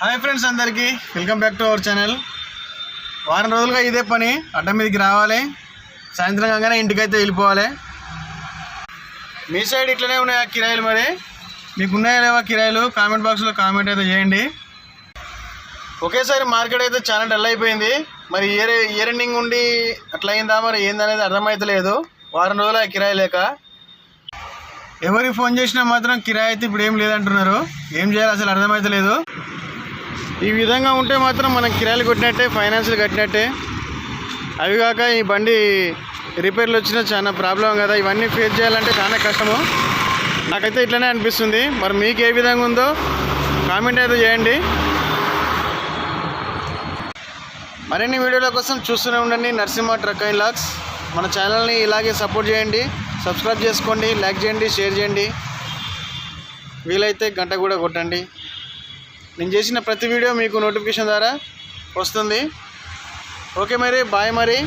Hi friends అందరికీ. Welcome back to our channel వారం రోజులుగా ఇదే పని. అడ్డ మీదకి రావాలి. సాయంత్రం కాగానే ఇంటికైతే వెళ్ళిపోవాలి. మీ సైడ్ ఇట్లనే ఉన్నాయా కిరాయిలు మరి? మీకు ఉన్నాయా లేవా కిరాయిలు? కామెంట్ బాక్స్లో కామెంట్ అయితే చేయండి. ఒకేసారి మార్కెట్ అయితే చాలా డల్ అయిపోయింది. మరి ఇయర్ ఇయర్ ఎండింగ్ ఉండి అట్లా అయిందా మరి ఏందనేది అర్థమైతలేదు వారం రోజులు ఆ కిరాయి లేక. ఎవరికి ఫోన్ చేసినా మాత్రం కిరాయి అయితే ఇప్పుడు ఏం లేదంటున్నారు. ఏం చేయాలి అసలు అర్థమైతలేదు ఈ విధంగా ఉంటే మాత్రం మనం కిరాయిలు కొట్టినట్టే ఫైనాన్స్లు కట్టినట్టే. అవి కాక ఈ బండి రిపేర్లు వచ్చినా చాలా ప్రాబ్లం కదా. ఇవన్నీ ఫేస్ చేయాలంటే చాలా కష్టము. నాకైతే ఇట్లనే అనిపిస్తుంది. మరి మీకు ఏ విధంగా ఉందో కామెంట్ అయితే చేయండి. మరిన్ని వీడియోల కోసం చూస్తూనే ఉండండి. నరసింహ ట్రక్ అండ్ లాక్స్ మన ఛానల్ని ఇలాగే సపోర్ట్ చేయండి. సబ్స్క్రైబ్ చేసుకోండి. లైక్ చేయండి. షేర్ చేయండి. వీలైతే గంట కూడా కొట్టండి. నేను చేసిన ప్రతి వీడియో మీకు నోటిఫికేషన్ ద్వారా వస్తుంది. ఓకే మరి బాయ్ మరి.